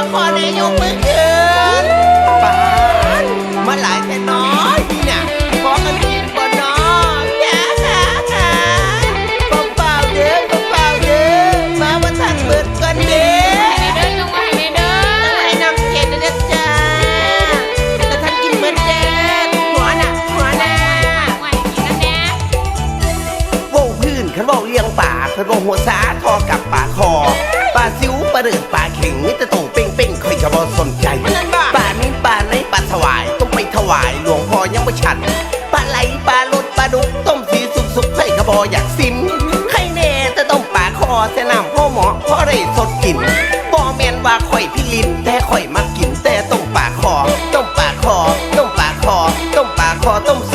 องพอได้ยกมือขึ้นปานมาหลายแต่น้อยนี่น่ะขอกันกินบ่น้อยจ้าจ้าจ้าเปล่าๆเด้อเปล่าๆเด้อมาว่าทันเบิดก่อนเด้อให้เด้อจงไว้ให้เด้อให้นำเย็นนะจ้าแต่ท่านกินเหมือนเด็ดหัวน่ะหัวน่ะไหวกินนั่นแน่โว้พื้นขันว้าเลี้ยงป่าขันว้าหัวสาทอกับป่าคอป่าซิวป่าเดือดป่าาย ต้องไปถวายหลวงพ่อยังไม่ฉันปลาไหลปลาลดปลาดุกต้มสีสุกสุกให้กระบออยากซิมใครแน่แต่ต้มปลาคอแต่น้ำพ่อหมอพ่อได้สดกินบ่แมนว่าข่อยพี่ลินแต่ข่อยมากินแต่ต้มปลาคอต้มปลาคอต้มปลาคอต้มปลาคอต้มส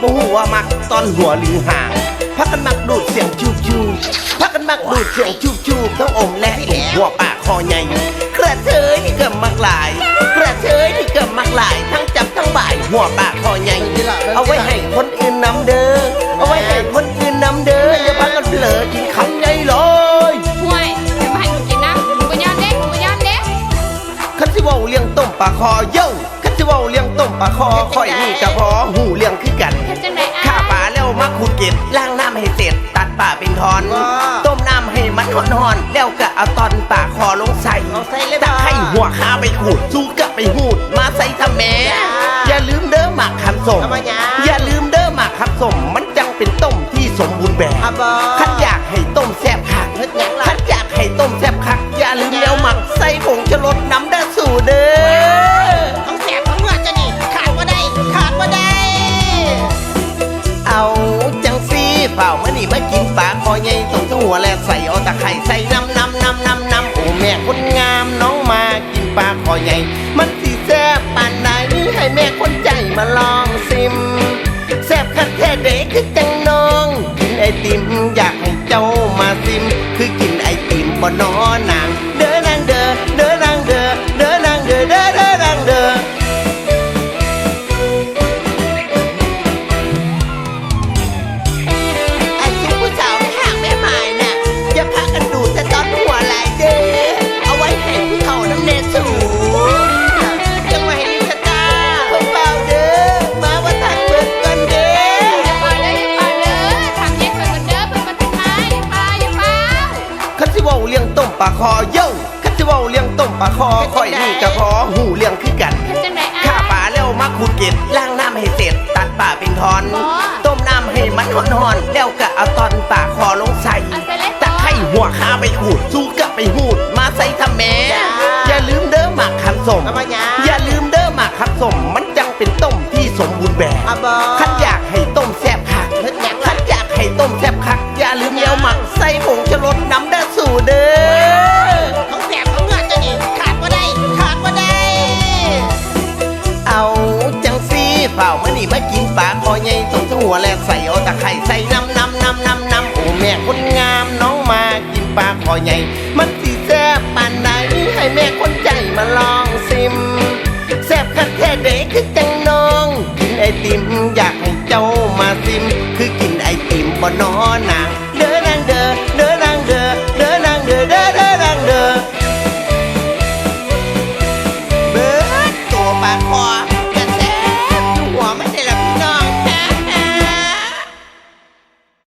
บ่ฮู้ว่ามักตอนหัวหรือห่างพักกันมักดูดเสียงจูบจูบพักกันมักดูดเสียงจูบจูบทั้งอมและเห็นหัวปากคอใหญ่กระเทยนี่เกิมมักหลาย กระเทยนี่เกิมมักหลาย ทั้งจับทั้งบ่ายหัวปากคอใหญ่เอาไว้ให้คนอื่นนำเด้อเอาไว้ให้คนอื่นนำเด้ออย่าพักกันเผลอกินคำใหญ่เลยห่วยจะมาให้หนูกินนะหนูก็ย้อนเด้หนูก็ย้อนเด้คันสิเว้าเลี้ยงต้มปลาคอเย้าคันสิเว้าเลี้ยงต้มปลาคอค่อยนี่จะพอหูเลี้ย มาขุดเก็บล้างน้ำให้เสร็จ ตัดป่าเป็นทอน ต้มน้ำให้มันห่อนๆแล้วก็เอาตอนป่าคอลงใส่ตะให้หัวข้าไปขูดสู้กะไปหูด มาใส่ทำแม่อย่าลืมเด้อหมักคำสมอย่าลืมเด้อหมักคำสมมันจังเป็นต้มที่สมบูรณ์แบบขันอยากให้ต้มแซ่บคักขันอยากให้ต้มแซ่บคักอย่าลืมแล้วหมักใส่ผงชูรสน้ำ เปล่ามื่อนี่มากินปลาคอใหญ่ตรงทั้งหัวและใส่เอาตะไคร่ใส่น้ำน้ำน้ำน้ำน้ำโอ้แม่คนงามน้องมากินปลาคอใหญ่ มันสีแซ่บปานใดให้แม่คนใจมาลองซิมแซ่บคันแท้เด็กคือจังน้องกินไอติมอยาก เว้าเลี้ยงต้มปลาคอเย้าคันสิเว้าเลี้ยงต้มปลาคอค่อยนี่ก็พอหูเลี้ยงคือกันเฮ็ดจังได๋ข้าอ้าปลาแล้วมาขุดเก็บล้างน้ำให้เสร็จ ตัดป่าเป็นทอนบ่ต้มน้ำให้มันห่อนๆแล้วก็เอาตอนป่าคอลงใส่เอาใส่เลยตะไคร่หัวข้าไปขูดสู้กะไปหูด มาใส่ทำแม่อย่าลืมเด้อหมักคำสมเอามาหยังอย่าลืมเด้อหมักคำสมมันจังเป็นต้มที่สมบูรณ์แบบอะบ่ขันอยากให้ต้มแซ่บคัก เฮ็ดหยังขันอยากให้ต้มแซ่บคัก อย่าลืมเลี้ยวหมักใส่ผงชูรสน้ำเด้อสู่เด้อของแสบของนวดจะนี่ขาดว่าได้ขาดว่าได้ เอาจังซีเปล่ามื่อนี่มากินปลาคอใหญ่ตรงทั้งหัวและใส่เอาตะไคร่ใส่น้ำน้ำน้ำน้ำน้ำโอ้แม่คนงามน้องมากินปลาคอใหญ่ มันสิแซ่บปานใดให้แม่คนใจมาลองซิมแซ่บคันแท้เด็กคือจังน้องกินไอติมอยากให้เจ้ามาซิมคือกิ นอนนาง